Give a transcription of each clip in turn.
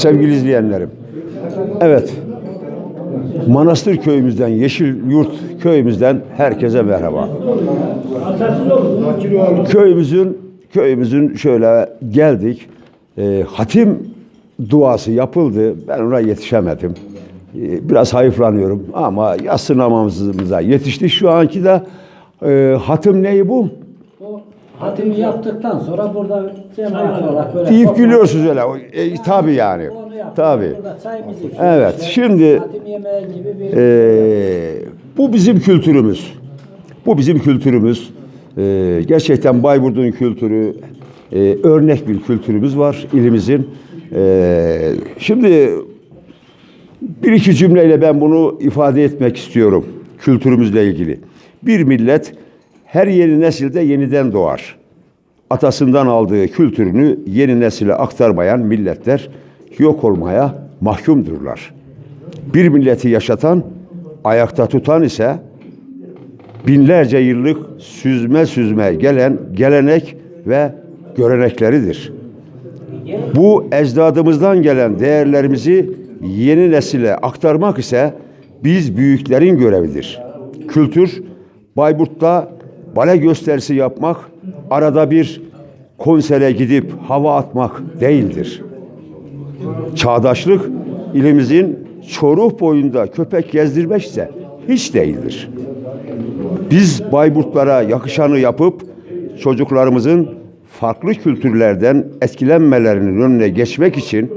Sevgili izleyenlerim. Evet. Manastır köyümüzden, Yeşil Yurt köyümüzden herkese merhaba. Köyümüzün köyümüzün şöyle geldik. Ee, hatim duası yapıldı. Ben ona yetişemedim. Ee, biraz hayıflanıyorum ama yatsı namazımıza yetiştik. Şu anki de e, hatim neyi bu? O hatimi yaptıktan sonra burada cemaat olarak böyle Deyip gülüyorsunuz öyle. E, tabii yani. Tabii. Burada çayımızı içiyoruz Evet, işte. şimdi- hatim yemeği gibi bir Ee, bu bizim kültürümüz. Bu bizim kültürümüz. Ee, gerçekten Bayburt'un kültürü e, örnek bir kültürümüz var ilimizin. Ee, şimdi bir iki cümleyle ben bunu ifade etmek istiyorum kültürümüzle ilgili. Bir millet her yeni nesilde yeniden doğar. Atasından aldığı kültürünü yeni nesile aktarmayan milletler yok olmaya mahkumdurlar. Bir milleti yaşatan, ayakta tutan ise binlerce yıllık süzme süzme gelen gelenek ve görenekleridir. Bu ecdadımızdan gelen değerlerimizi yeni nesile aktarmak ise biz büyüklerin görevidir. Kültür, Bayburt'ta bale gösterisi yapmak, arada bir konsere gidip hava atmak değildir. Çağdaşlık ilimizin Çoruh boyunda köpek gezdirmek ise hiç değildir. Biz Bayburtlara yakışanı yapıp çocuklarımızın farklı kültürlerden etkilenmelerinin önüne geçmek için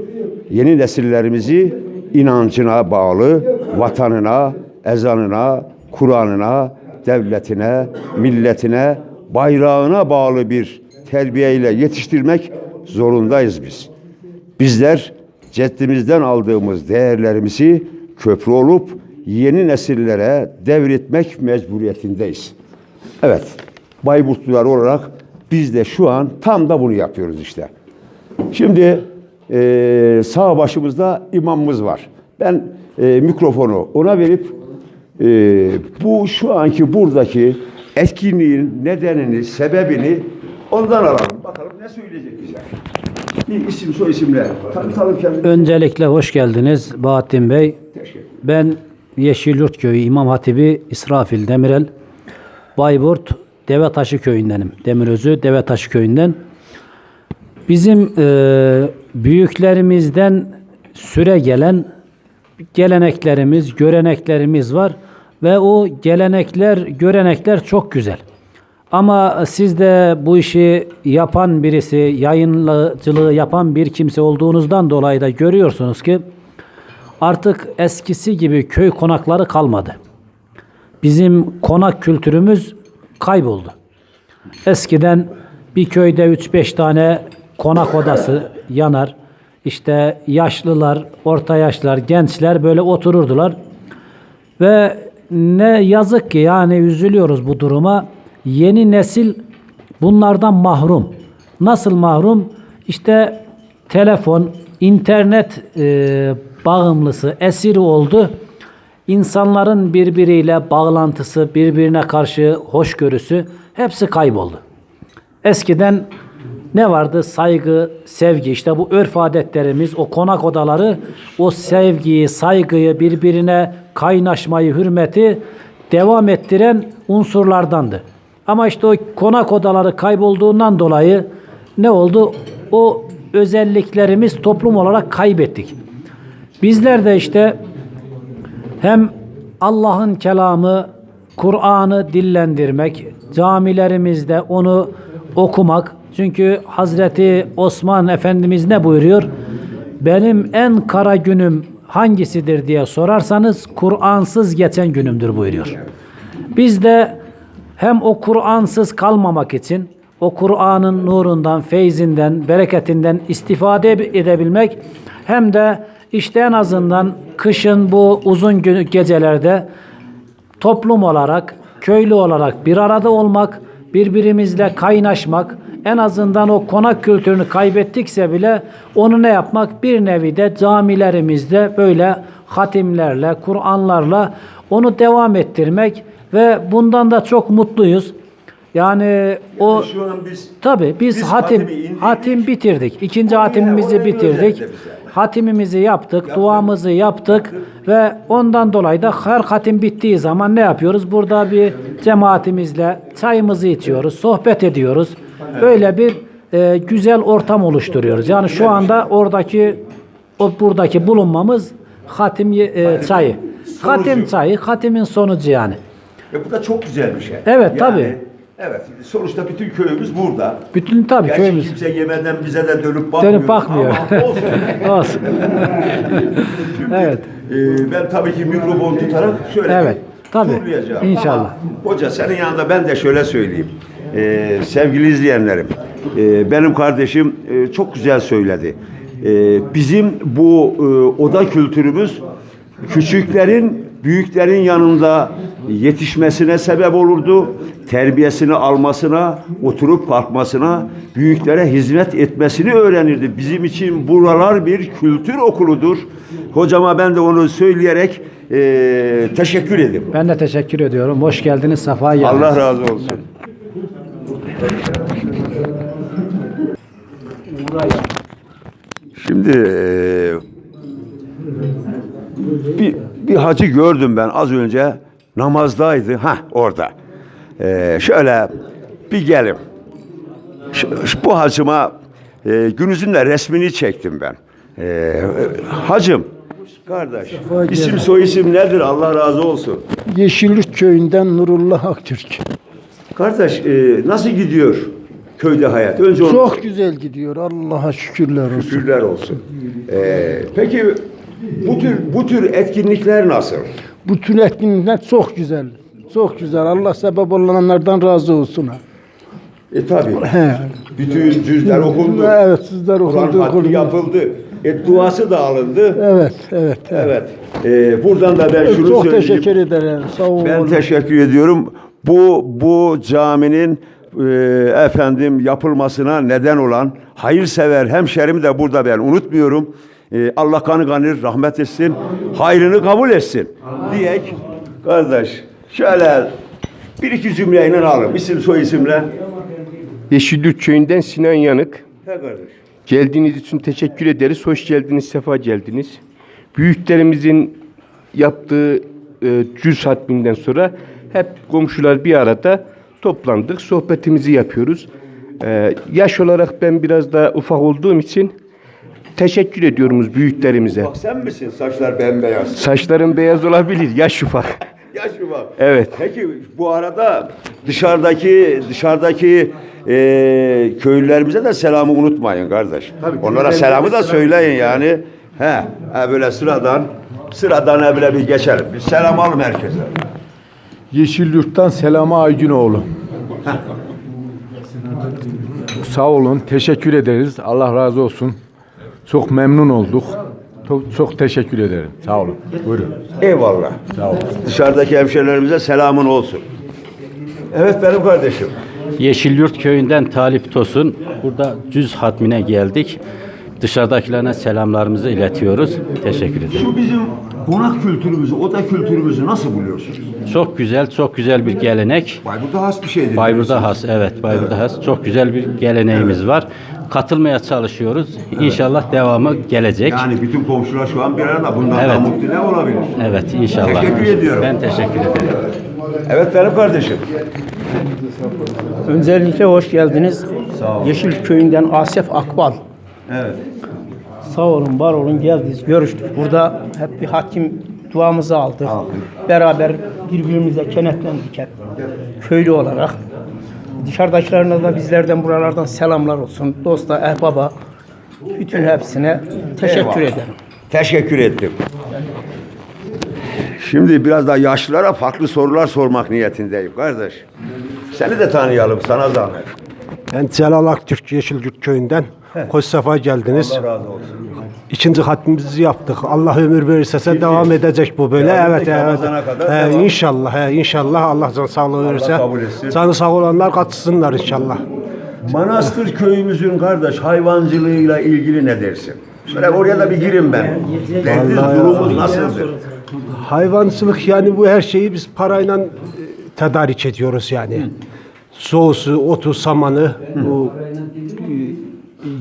yeni nesillerimizi inancına bağlı, vatanına, ezanına, Kur'an'ına, devletine, milletine, bayrağına bağlı bir terbiyeyle yetiştirmek zorundayız biz. Bizler ceddimizden aldığımız değerlerimizi köprü olup yeni nesillere devretmek mecburiyetindeyiz. Evet, Bayburtlular olarak biz de şu an tam da bunu yapıyoruz işte. Şimdi eee sağ başımızda imamımız var. Ben eee, mikrofonu ona verip eee, bu şu anki buradaki etkinliğin nedenini, sebebini ondan alalım. Bakalım ne söyleyecek bize. Bir isim, soy isimle tanıtalım kendimizi. Öncelikle hoş geldiniz Bahattin Bey. Ben Yeşilyurt Köyü İmam Hatibi İsrafil Demirel. Bayburt Devetaşı köyündenim. Demirözü Devetaşı köyünden. Bizim e, büyüklerimizden süre gelen geleneklerimiz, göreneklerimiz var ve o gelenekler, görenekler çok güzel. Ama siz de bu işi yapan birisi, yayıncılığı yapan bir kimse olduğunuzdan dolayı da görüyorsunuz ki artık eskisi gibi köy konakları kalmadı. Bizim konak kültürümüz kayboldu. Eskiden bir köyde 3-5 tane konak odası yanar. İşte yaşlılar, orta yaşlılar, gençler böyle otururdular. Ve ne yazık ki yani üzülüyoruz bu duruma. Yeni nesil bunlardan mahrum. Nasıl mahrum? İşte telefon, internet e, bağımlısı, esiri oldu. İnsanların birbiriyle bağlantısı, birbirine karşı hoşgörüsü hepsi kayboldu. Eskiden ne vardı? Saygı, sevgi. İşte bu örf adetlerimiz, o konak odaları o sevgiyi, saygıyı, birbirine kaynaşmayı, hürmeti devam ettiren unsurlardandı. Ama işte o konak odaları kaybolduğundan dolayı ne oldu? O özelliklerimiz toplum olarak kaybettik. Bizler de işte hem Allah'ın kelamı, Kur'an'ı dillendirmek, camilerimizde onu okumak. Çünkü Hazreti Osman Efendimiz ne buyuruyor? Benim en kara günüm hangisidir diye sorarsanız Kur'ansız geçen günümdür buyuruyor. Biz de hem o Kur'ansız kalmamak için o Kur'an'ın nurundan, feyzinden, bereketinden istifade edebilmek hem de işte en azından kışın bu uzun gecelerde toplum olarak, köylü olarak bir arada olmak, birbirimizle kaynaşmak, en azından o konak kültürünü kaybettikse bile onu ne yapmak? Bir nevi de camilerimizde böyle hatimlerle, Kur'anlarla onu devam ettirmek Ve bundan da çok mutluyuz. Yani o Şu an biz tabi biz, Biz hatim hatim bitirdik. İkinci hatimimizi bitirdik. Hatimimizi yaptık, duamızı yaptık ve ondan dolayı da her hatim bittiği zaman ne yapıyoruz? Burada bir cemaatimizle çayımızı içiyoruz, sohbet ediyoruz. Öyle bir e, güzel ortam oluşturuyoruz. Yani şu anda oradaki o buradaki bulunmamız hatim e, çayı. Hatim çayı, hatimin sonucu yani. Ve bu da çok güzel bir şey. Evet, tabii. Evet. Sonuçta bütün köyümüz burada. Bütün tabii Gerçi köyümüz kimse yemeden bize de dönüp bakmıyor. dönüp bakmıyor. Ama olsun. Olsun. evet. Ee, ben tabii ki mikrofon tutarak şöyle Evet, tabii. İnşallah. Ama hoca senin yanında ben de şöyle söyleyeyim. Ee, sevgili izleyenlerim, e, benim kardeşim e, çok güzel söyledi. E, bizim bu e, oda kültürümüz küçüklerin büyüklerin yanında yetişmesine sebep olurdu. Terbiyesini almasına, oturup kalkmasına, büyüklere hizmet etmesini öğrenirdi. Bizim için buralar bir kültür okuludur. Hocama ben de onu söyleyerek e, teşekkür ederim. Ben de teşekkür ediyorum. Hoş geldiniz. Safa geldiniz. Allah razı olsun. Şimdi eee, bir, bir hacı gördüm ben az önce namazdaydı. Ha orada. Eee, şöyle bir gelim. Şu- bu hacıma eee günüzün de resmini çektim ben. Eee, hacım kardeş isim soy isim nedir Allah razı olsun. Yeşilyurt köyünden Nurullah Aktürk. Kardeş e, nasıl gidiyor köyde hayat? Önce onu Çok güzel gidiyor. Allah'a şükürler olsun. şükürler olsun. E, peki bu tür bu tür etkinlikler nasıl? Bütün etkinlikler çok güzel. Çok güzel. Allah sebep olanlardan razı olsun. E tabi. Bütün cüzler okundu. Evet sizler okundu. okundu. yapıldı. E, duası da alındı. Evet, evet. evet. Evet. E, buradan da ben şunu Çok söyleyeyim. teşekkür ederim. Sağ olun. Ben teşekkür ediyorum. Bu bu caminin e, efendim yapılmasına neden olan hayırsever hemşerimi de burada ben unutmuyorum. E, Allah kanı kanır rahmet etsin. Hayrını kabul etsin. Diyek kardeş şöyle bir iki cümleyle alın. İsim soy isimle. Yeşilyurt köyünden Sinan Yanık. He kardeş. Geldiğiniz için teşekkür ederiz. Hoş geldiniz, sefa geldiniz. Büyüklerimizin yaptığı e, cüz hatminden sonra hep komşular bir arada toplandık. Sohbetimizi yapıyoruz. E, yaş olarak ben biraz daha ufak olduğum için teşekkür ediyoruz büyüklerimize. Bak sen misin? Saçlar bembeyaz. Saçlarım beyaz olabilir, yaş ufak. Yaş bak? Evet. Peki bu arada dışarıdaki dışarıdaki e, köylülerimize de selamı unutmayın kardeş. Onlara selamı da söyleyin yani. He, he böyle sıradan sıradan he böyle bir geçelim. Bir selam alın herkese. Yeşilyurt'tan Selama Aygunoğlu. Sağ olun, teşekkür ederiz. Allah razı olsun. Çok memnun olduk. Çok, çok teşekkür ederim. Sağ olun. Buyurun. Eyvallah. Sağ olun. Dışarıdaki hemşerilerimize selamın olsun. Evet benim kardeşim. Yeşilyurt köyünden Talip Tosun. Burada cüz hatmine geldik. Dışarıdakilerine selamlarımızı iletiyoruz. Teşekkür ederim. Şu bizim konak kültürümüzü, oda kültürümüzü nasıl buluyorsunuz? Çok güzel, çok güzel bir gelenek. Bayburt'ta has bir şeydir. Bayburt'ta has, evet Bayburt'ta has. Çok güzel bir geleneğimiz var. Katılmaya çalışıyoruz. İnşallah devamı gelecek. Yani bütün komşular şu an bir arada. Bundan Evet. da mutlu ne olabilir? Evet inşallah. Teşekkür ediyorum. Ben teşekkür ederim. Evet benim kardeşim. Öncelikle hoş geldiniz. Yeşil Köyü'nden Asef Akbal. Evet. Sağ olun, var olun, geldiniz, görüştük. Burada hep bir hakim duamızı aldık. Beraber birbirimize kenetlendik hep. Köylü olarak. Dışarıdakilerine de bizlerden buralardan selamlar olsun. Dosta, ehbaba, bütün hepsine teşekkür Eyvallah. ederim. Teşekkür ettim. Şimdi biraz daha yaşlılara farklı sorular sormak niyetindeyim kardeş. Seni de tanıyalım sana zahmet. Ben Celal Aktürk Yeşilyurt köyünden. Hoş sefa geldiniz. Allah razı olsun. İkinci hatmimizi yaptık. Allah ömür verirse devam edecek bu böyle. Devam evet edecek, evet. Ramazana kadar He, devam. inşallah he, inşallah Allah can sağlığı verirse. kabul etsin. Canı sağ olanlar katılsınlar inşallah. Manastır köyümüzün kardeş hayvancılığıyla ilgili ne dersin? Şöyle oraya da bir girin ben. Nedir, durumumuz nasıldır? Hayvancılık yani bu her şeyi biz parayla e, tedarik ediyoruz yani. Soğusu, otu, samanı, bu e,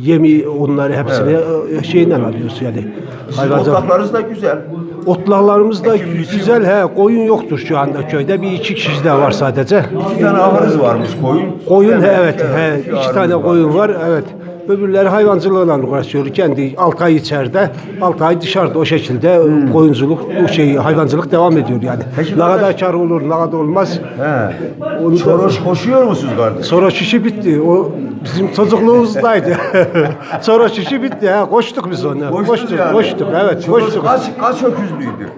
yemi onları hepsini e, şeyden alıyoruz yani. Hayvancılık. Otlaklarınız da güzel. Otlaklarımız da güzel. He, koyun yoktur şu anda köyde. Bir iki kişi de var sadece. İki tane ahırınız varmış koyun. Koyun he, evet, he, iki tane koyun var. Evet. Öbürleri hayvancılıkla uğraşıyor. Kendi 6 ay içeride, 6 ay dışarıda o şekilde koyunculuk, o şey hayvancılık devam ediyor yani. ne kadar kar olur, ne kadar olmaz. He. Çoroş koşuyor musunuz kardeş? Sonra şişi bitti. O bizim çocukluğumuzdaydı. Sonra şişi bitti. Ha, koştuk biz ona. Koştuk, koştuk. Evet, Çoroş koştuk. kaç, kaç öküzlüydü?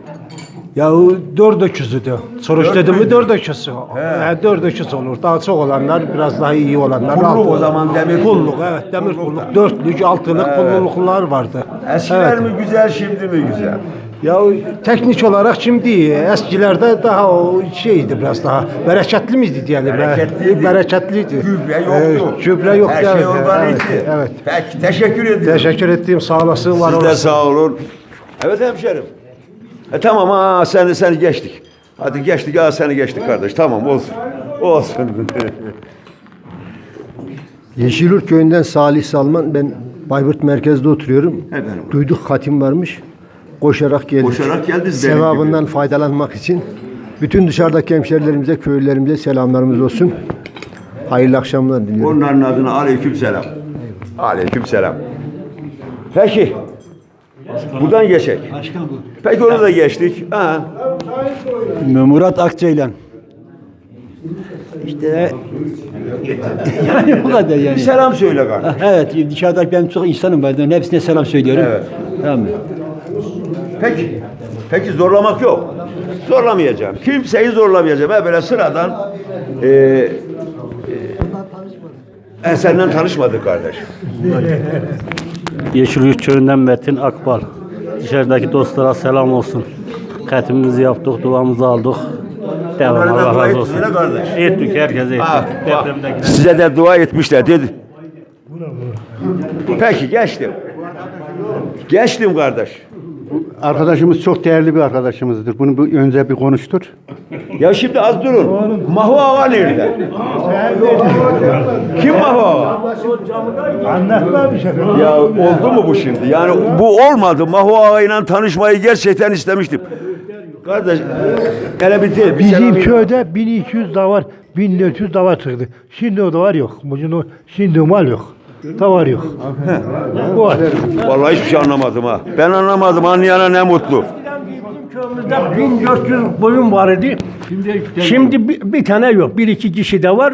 Ya o dört öküzüydü. Soruş dedim mi dört öküzü. He. dört öküzü olur. Daha çok olanlar, biraz daha iyi olanlar. Pulluk altı. o zaman, demir pulluk. evet demir pulluk. Dörtlük, altılık pulluluklar vardı. Eskiler Evet. mi güzel şimdi mi güzel? Ya teknik olarak şimdi eskilerde daha o şeydi biraz daha. Bereketli miydi diyelim? Bereketliydi. Bereketliydi. Gübre yoktu. Evet, gübre yoktu. Her şey evet, organikti. Evet. evet. Peki teşekkür ediyorum. Teşekkür ettiğim sağ olasın. Var Siz de sağ olun. Evet hemşerim. E tamam ha seni seni geçtik. Hadi geçtik ha seni geçtik kardeş. Tamam olsun. Olsun. Yeşilyurt köyünden Salih Salman. Ben Bayburt merkezde oturuyorum. Efendim. Duyduk hatim varmış. Koşarak geldik. Koşarak geldiniz Sevabından faydalanmak için. Bütün dışarıdaki hemşerilerimize, köylülerimize selamlarımız olsun. Hayırlı akşamlar diliyorum. Onların adına aleyküm selam. Aleyküm selam. Peki. Buradan geçek. Peki onu da geçtik. Ha. Murat Akçaylan. İşte yani bu kadar Bir yani. selam söyle kardeş. Evet dışarıda ben çok insanım var. Ben hepsine selam söylüyorum. Evet. Tamam mı? Peki. Peki zorlamak yok. Zorlamayacağım. Kimseyi zorlamayacağım. Ha böyle sıradan e, e, senden tanışmadık kardeş. Yeşilyurt köyünden Metin Akbal. Dışarıdaki dostlara selam olsun. Katimimizi yaptık, duamızı aldık. Devam Allah razı olsun. Ettik, herkese ettik. Depremdekiler. size de dua etmişler dedi. Peki geçtim. Geçtim kardeş. Arkadaşımız çok değerli bir arkadaşımızdır. Bunu bir önce bir konuştur. Ya şimdi az durun. Mahu Ağa nerede? Kim Mahu Ağa? Ya oldu mu bu şimdi? Yani bu olmadı. Mahu Ağa ile tanışmayı gerçekten istemiştim. Kardeş, hele bir değil. bir Bizim köyde 1200 davar, 1400 davar çıktı. Şimdi o davar yok. Şimdi o mal yok. Davar yok. Bu var. Vallahi hiçbir şey anlamadım ha. Ben anlamadım. Anlayana ne mutlu. Köyümüzde 1400 koyun var idi. Şimdi bir, bir tane yok. Bir iki kişi de var.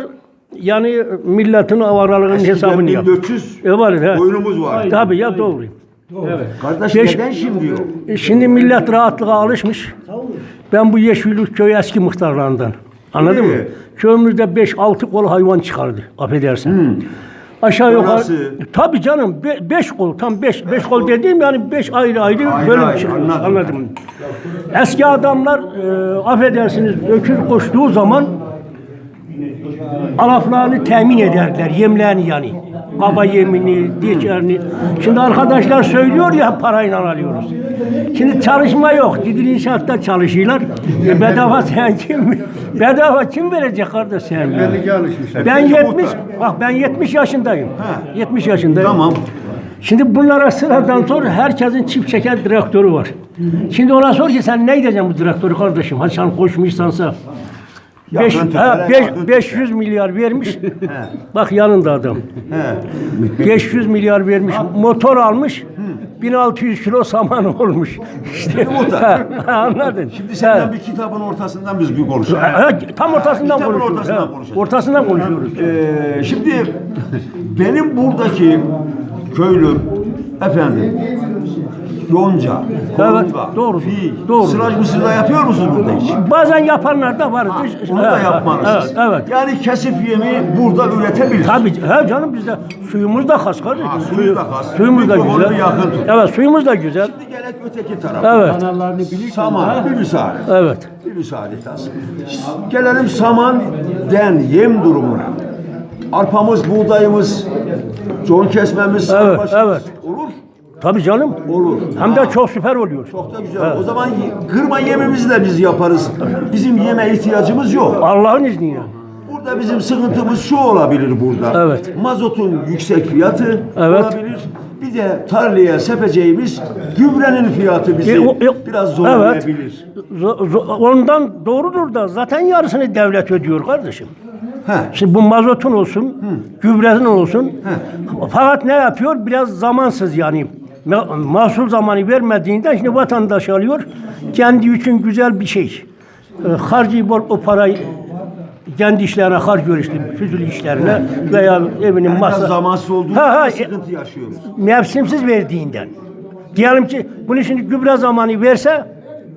Yani milletin avaralığının hesabını yap. 1400 E var he. koyunumuz var. Tabii ya doğru. Kardeş Beş- neden şimdi yok? E Şimdi millet rahatlığa alışmış. Ben bu Yeşillik köy eski muhtarlarından. Anladın mı? İyi. Köyümüzde 5-6 kol hayvan çıkardı. Affedersin. Aşağı yukarı. Orası- Tabii canım 5 kol tam 5 5 kol dediğim yani 5 ayrı ayrı, Ayrı bölüm ayrı, çıkıyor. anladım. Anladın mı? Eski adamlar e, affedersiniz öküz koştuğu zaman alaflarını temin ederdiler, yemlerini yani. Kaba yemini, dişlerini. Şimdi arkadaşlar söylüyor ya parayla alıyoruz. Şimdi çalışma yok. Gidin inşaatta çalışıyorlar. E bedava sen kim? Bedava kim verecek kardeş sen? ya? Ben 70, bak ben 70 yaşındayım. 70 yaşındayım. Tamam. Şimdi bunlara sıradan sonra herkesin çift çeker direktörü var. Şimdi ona sor ki sen ne edeceksin bu direktörü kardeşim? Hadi sen koşmuşsansa. Beş, ha, beş, yakın 500 milyar vermiş. Bak yanında adam. 500 milyar vermiş. Motor almış. 1600 kilo saman olmuş. İşte. Ha, anladın? Şimdi senden bir kitabın ortasından biz bir konuşalım. Ha, tam ortasından Kitabın konuşuyoruz. ortasından ha. konuşacağız. Ortasından konuşuyoruz. Ee, şimdi benim buradaki köylüm efendim yonca, korunga, doğru, fil, doğru. sıraj mısır da yapıyor musunuz burada hiç? Bazen yapanlar da var. Onu Ha, da ha, yapmalısınız. Evet, evet. Yani kesif yemi burada üretebiliriz. Tabii he canım bizde suyumuz da kas kardeşim. Ha, suyu da kas. Suyumuz da Mikrofonu güzel. yakın tut. Evet suyumuz da güzel. Şimdi gerek öteki tarafa. Evet. Saman, bir müsaade. Evet. Bir müsaade tas. Gelelim saman den yem durumuna. Arpamız, buğdayımız, con kesmemiz, Evet, evet. olur. Tabii canım. Olur. Hem de çok süper oluyor. Çok da güzel. O zaman kırma yemimizi de biz yaparız. Bizim yeme ihtiyacımız yok. Allah'ın izniyle. Burada bizim sıkıntımız şu olabilir burada. Evet. Mazotun yüksek fiyatı Evet. olabilir. Bir de tarlaya sepeceğimiz gübrenin fiyatı bizi E, o- e, biraz zorlayabilir. Zo- zo- ondan doğrudur da zaten yarısını devlet ödüyor kardeşim. He. Şimdi bu mazotun olsun, gübrenin olsun. Fakat ne yapıyor? Biraz zamansız yani. Ma- Mahsul zamanı vermediğinden şimdi vatandaş alıyor. Kendi için güzel bir şey. E, harcı bol o parayı kendi işlerine harcıyor işte, füzül işlerine veya evinin masa. zamansız olduğu Ha, ha, e, sıkıntı yaşıyoruz. mevsimsiz verdiğinden. Diyelim ki bunu şimdi gübre zamanı verse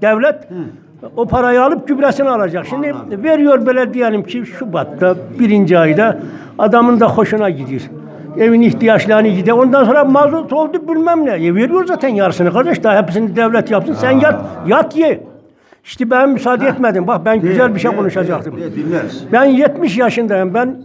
devlet o parayı alıp gübresini alacak. Şimdi veriyor böyle diyelim ki Şubat'ta birinci ayda adamın da hoşuna gidiyor. Evin ihtiyaçlarını gidiyor. Ondan sonra mazot oldu bilmem ne. E veriyor zaten yarısını kardeş. Daha hepsini devlet yapsın. Sen yat, yat ye. İşte ben müsaade etmedim. Bak ben güzel bir şey konuşacaktım. De, de, dinleriz. Ben 70 yaşındayım. Ben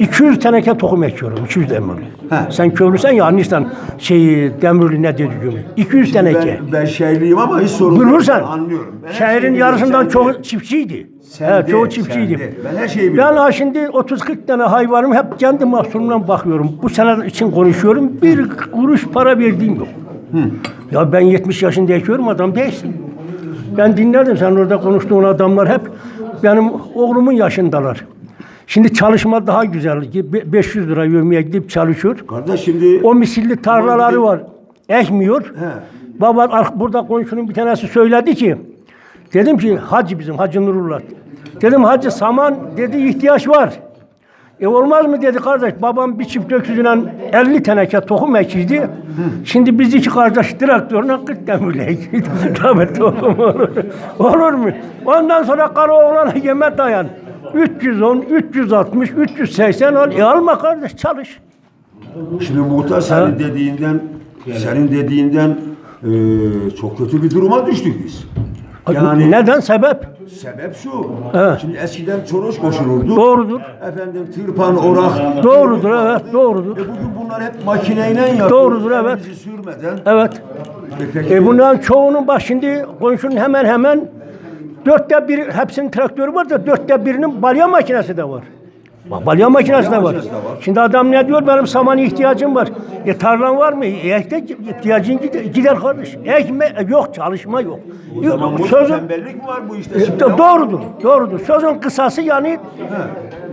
200 teneke tohum ekiyorum. 200 demirli. Sen köylüsen ya Anistan şey demirli ne dediğimi. 200 teneke. Ben, ben şehirliyim ama hiç sorun yok. Bulursan. Anlıyorum. Ben Şehrin yarısından çoğu çiftçiydi. Sen He, çoğu sen çiftçiydi. de. Ben her şeyi biliyorum. Ben ha şimdi 30-40 tane hayvanım hep kendi mahsulümden bakıyorum. Bu sene için konuşuyorum. Bir kuruş para verdiğim yok. Ya ben 70 yaşında ekiyorum adam değilsin. Ben dinledim sen orada konuştuğun adamlar hep benim oğlumun yaşındalar. Şimdi çalışma daha güzel. Be- 500 lira yövmeye gidip çalışıyor. Kardeş şimdi O misilli tarlaları var. Ekmiyor. He. Baba burada komşunun bir tanesi söyledi ki dedim ki hacı bizim Hacı Nurullah. Dedim hacı saman dedi ihtiyaç var. E olmaz mı dedi kardeş. Babam bir çift öküzüyle 50 teneke tohum ekiydi. Şimdi biz iki kardeş traktörle 40 demirle ekiydi. Tabii tohum olur. olur mu? Ondan sonra kara oğlana yeme dayan. 310, 360, 380 al. E alma kardeş çalış. Şimdi muhtar senin dediğinden senin dediğinden eee, çok kötü bir duruma düştük biz. Yani Neden sebep? sebep şu. Evet. Şimdi eskiden çoroş koşulurdu. Doğrudur. Efendim tırpan, orak. Doğrudur evet doğrudur. E bugün bunlar hep makineyle yapıyor. Doğrudur, evet. Elimizi sürmeden. Evet. E peki, E bunların çoğunun bak şimdi komşunun hemen hemen dörtte bir hepsinin traktörü var da dörtte birinin balya makinesi de var. Bak balya makinesi de var. makinesi de var. Şimdi adam ne diyor benim saman ihtiyacım var. E tarlan var mı? E, ek de ihtiyacın gider, gider kardeş. Ekme e, yok çalışma yok. o zaman bu Sözün tembellik mi var bu işte? şimdi? do- doğrudur. Doğrudur. Sözün kısası yani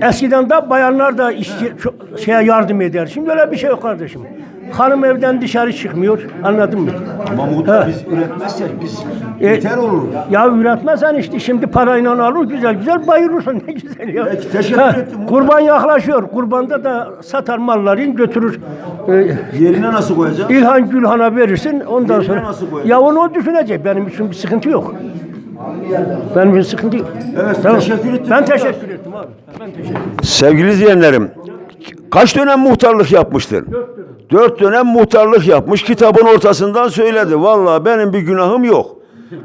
eskiden de bayanlar da işçi, şeye yardım eder. Şimdi öyle bir şey yok kardeşim. Hanım evden dışarı çıkmıyor. Anladın mı? Ama muhtar He. biz üretmezsek biz E, yeter olur. Ya üretmezsen işte şimdi parayla alır güzel güzel bayılırsın ne güzel ya. Peki, teşekkür Ha, ettim. Kurban yaklaşıyor. Kurbanda da satar malları götürür. E, Yerine nasıl koyacağız? İlhan Gülhan'a verirsin ondan Yerine sonra. nasıl koyacağız? Ya onu o düşünecek. Benim için bir sıkıntı yok. Benim için sıkıntı yok. Evet, teşekkür ettim. Ben teşekkür ettim abi. Ben teşekkür. Sevgili izleyenlerim, kaç dönem muhtarlık yapmıştın? Dört dönem muhtarlık yapmış, kitabın ortasından söyledi. Vallahi benim bir günahım yok.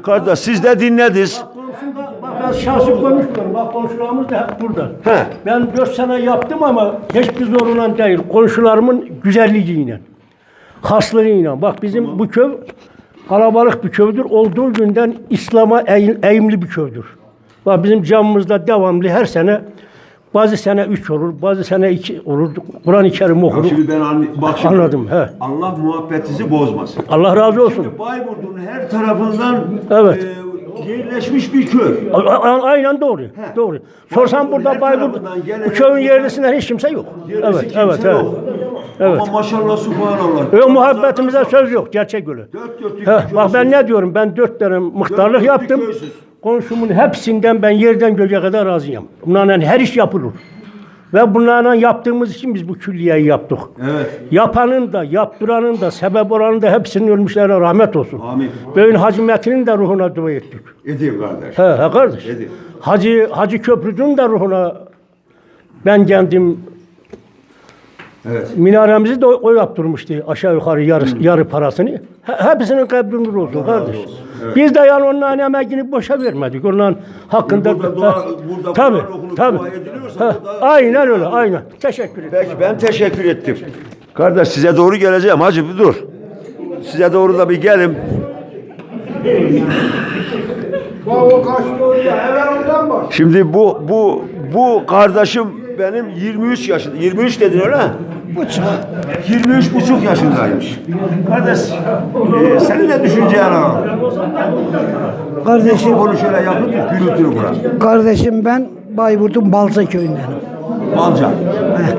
Kardeş siz de dinlediniz. Konusunda bak ben şahsi konuşmuyorum. Bak komşularımız da hep burada. He. Ben dört sene yaptım ama hiçbir zorundan değil. Komşularımın güzelliğiyle, haslığıyla. Bak bizim bu köy kalabalık bir köydür. Olduğu günden İslam'a eğ- eğimli bir köydür. Bak bizim camımızda devamlı her sene bazı sene üç olur, bazı sene iki olur. Kur'an-ı Kerim okuruz. Şimdi ben anli- bak şimdi, Anladım, he. Allah muhabbetinizi bozmasın. Allah razı olsun. Şimdi Bayburt'un her tarafından Evet. e, yerleşmiş bir köy. A- a- Aynen doğru. Doğru. Sorsan burada Bayburt tarafından gelen- bu köyün yerlisinden hiç kimse yok. Evet, kimse evet, evet. yok. Evet. Ama maşallah subhanallah. Öyle muhabbetimize söz yok. Gerçek öyle. Dört dörtlük bak ben köysünüz. ne diyorum? Ben dört dönem muhtarlık dörtlük yaptım. köysünüz. Komşumun hepsinden ben yerden göğe kadar razıyım. Bunlarla her iş yapılır. Ve bunlarla yaptığımız için biz bu külliyeyi yaptık. Evet. Yapanın da, yaptıranın da, sebep olanın da hepsinin ölmüşlerine rahmet olsun. Amin. Böyle Hacı Metin'in de ruhuna dua ettik. Edeyim kardeş. He, he kardeş. Dedi. Hacı Hacı Köprü'nün de ruhuna ben kendim Evet. minaremizi de o, o yaptırmıştı aşağı yukarı yarı, yarı parasını. He- hepsinin kabri nur olsun kardeş. Biz de yani onların emeğini boşa vermedik. Onların hakkında Burada dua- burada tabii, Kur'an okunup tabii. dua ediliyorsa He, burada- aynen öyle, aynen. Teşekkür ederim. Peki ben teşekkür ettim. Kardeş size doğru geleceğim hacı bir dur. size doğru da bir gelin. Şimdi bu bu bu kardeşim benim 23 yaşında. 23 dedin öyle? Buçuk. 23 buçuk yaşındaymış. Kardeş, e, senin ne düşüncen alalım? Kardeşim, Konu şöyle yapın ki gürültülü burası. kardeşim ben Bayburt'un Balza köyündenim. Balca. Heh.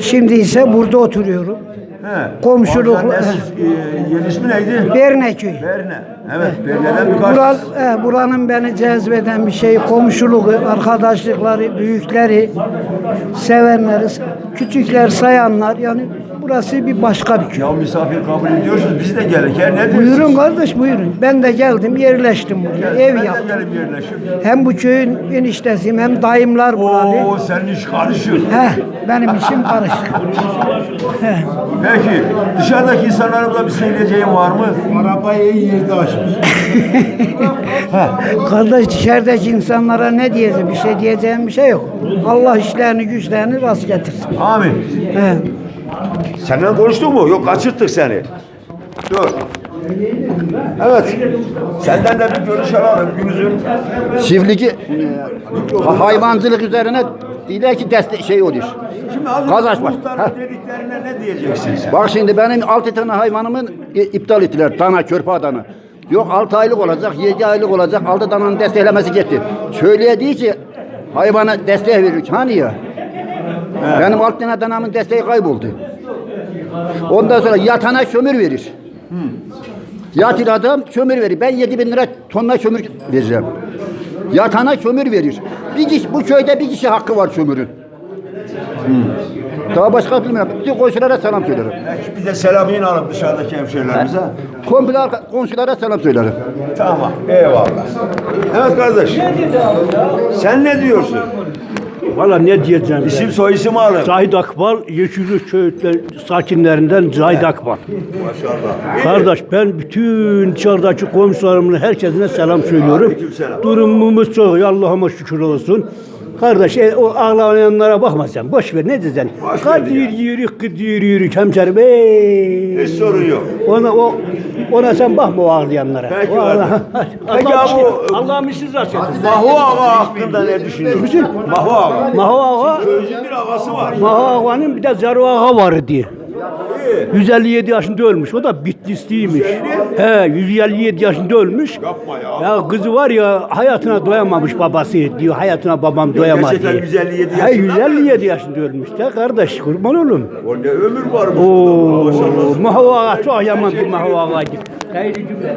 Şimdi ise burada oturuyorum. He. Komşuluk- ne- e, ismi neydi? Berne köyü. Berne. Evet, Berne'den birkaç... Bural, he, buranın beni cezbeden bir şey komşuluğu, arkadaşlıkları, büyükleri, sevenleri, küçükler, sayanlar yani burası bir başka bir köy. Ya misafir kabul ediyorsunuz, biz de gelirken ne diyorsunuz? Buyurun kardeş buyurun. Ben de geldim yerleştim buraya. Ev Ben de yaptım. gelip yerleşim. Hem bu köyün eniştesiyim hem dayımlar buralı. Oo, senin iş karışır. He, benim işim karışık. He. Peki, dışarıdaki insanlarımıza bir söyleyeceğim var mı? Arabayı iyi yerde açmış. Kardeş dışarıdaki insanlara ne diyeceğim? Bir şey diyeceğim bir şey yok. Allah işlerini güçlerini rast getirsin. Amin. He. Senden konuştuk mu? Yok, kaçırttık seni. Dur. Evet. Senden de bir görüş alalım günümüzün. Çiftlik e, hayvancılık üzerine ileriki destek şey olur. Şimdi az Ha. dediklerine ne diyeceksin sen? Bak şimdi benim altı tane hayvanımın e, iptal ettiler. Dana, körpe dana. Yok altı aylık olacak, yedi aylık olacak. Altı dananın desteklemesi gitti. Söylediği ki hayvana destek veriyor. Hani ya? Benim altı tane danamın desteği kayboldu. Ondan sonra yatana kömür verir. Yatır adam kömür verir. Ben yedi bin lira tonla kömür vereceğim. Yatana kömür verir. Bir kişi, bu köyde bir kişi hakkı var kömürün. Daha başka bilmiyorum. Bütün komşulara selam söylerim. Bir de selam yine alalım dışarıdaki hemşehrilerimize. Komple arka- komşulara selam söylerim. Tamam, eyvallah. Evet kardeş. Sen ne diyorsun? Valla ne diyeceğim? İsim soy isim alın. Zahid Akbal, Yeşillik köyler sakinlerinden Zahid Akbal. Maşallah. Kardeş ben bütün dışarıdaki komşularımın herkesine selam söylüyorum. Aleykümselam. Durumumuz çok Allah'ıma şükür olsun. Kardeş e, o ağlayanlara bakma sen. Boş ver ne diyeceksin? Boş ver Kadir ya. yürü, kadir yürü hemşerim. Ey. Hiç sorun yok. Ona o ona sen bakma o ağlayanlara. Peki O ağla-. Peki Allah abi bu- Allah'ım işiniz rast etsin. Mahu Ağa hakkında ne düşünüyorsun? Mahu Ağa. Maho Ağa, Köycü bir ağası var. Maho Ağa'nın bir de Zero Ağa vardı. 157 yaşında ölmüş. O da Bitlisliymiş. He, 157 yaşında ölmüş. Yapma ya. Ya kızı var ya hayatına doyamamış babası diyor. Hayatına babam doyamadı. gerçekten 157 He, yaşında 157 yaşında ölmüş de kardeş kurban olun. O ne ömür varmış. Oo, Maşallah. Maho Ağa çok yaman bir cümle.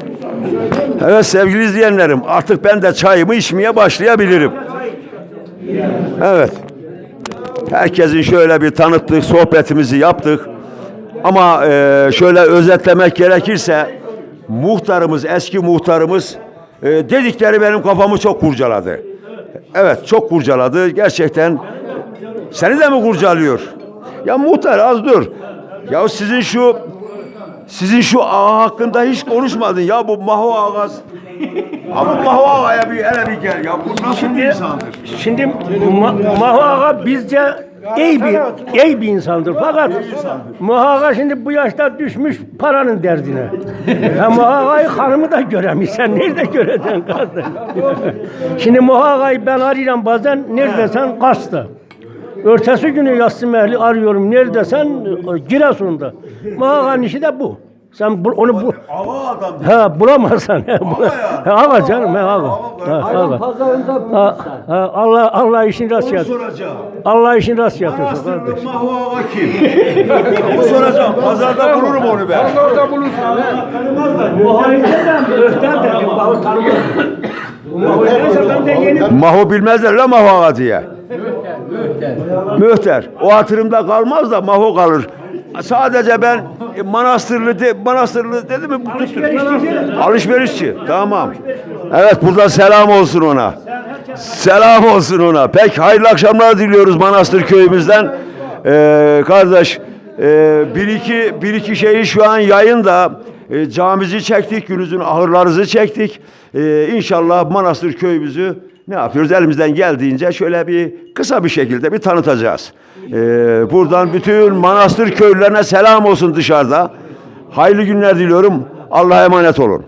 Evet sevgili izleyenlerim artık ben de çayımı içmeye başlayabilirim. Evet. Herkesin şöyle bir tanıttık, sohbetimizi yaptık. Ama e, şöyle özetlemek gerekirse muhtarımız, eski muhtarımız e, dedikleri benim kafamı çok kurcaladı. Evet çok kurcaladı. Gerçekten seni de mi kurcalıyor? Ya muhtar az dur. Ya sizin şu sizin şu ağa hakkında hiç konuşmadın ya bu Maho Ağaz. Abi Maho Ağa'ya bir hele bir gel ya. Bu nasıl bir insandır? Şimdi Ma- Maho Ağa bizce iyi bir, iyi bir insandır. Fakat Maho Ağa şimdi bu yaşta düşmüş paranın derdine. ya Maho Ağa'yı hanımı da göremiyor. Sen nerede göreceksin kardeş? şimdi Maho Ağa'yı ben arıyorum bazen neredesin Kars'ta. Örtesi günü yatsı mehli arıyorum. Neredesin? Giresun'da. Maho Ağa'nın işi de bu. Sen bu, onu bu, Ağa adam. Ha bulamazsan. He, bula, ya. ağa canım he ağa. Ha, ağa. Ha, ha, Allah Allah işin rast yat. soracağım. Allah işin rast yatırsın kardeş. Manastırlı Maho Ağa kim? Bu soracağım. Pazarda bulurum onu ben. Maho bilmezler la Maho Ağa diye. Mühter. O hatırımda kalmaz da Maho kalır. Sadece ben e, manastırlı de, manastırlı dedi mi bu tuttur. Alışverişçi. Tamam. Evet buradan selam olsun ona. Selam olsun ona. Pek hayırlı akşamlar diliyoruz Manastır köyümüzden. Ee, kardeş e, bir iki bir iki şeyi şu an yayında e, camimizi çektik, günümüzün ahırlarınızı çektik. E, inşallah Manastır köyümüzü ne yapıyoruz? Elimizden geldiğince şöyle bir kısa bir şekilde bir tanıtacağız. E, buradan bütün Manastır köylülerine selam olsun dışarıda. Hayırlı günler diliyorum. Allah'a emanet olun.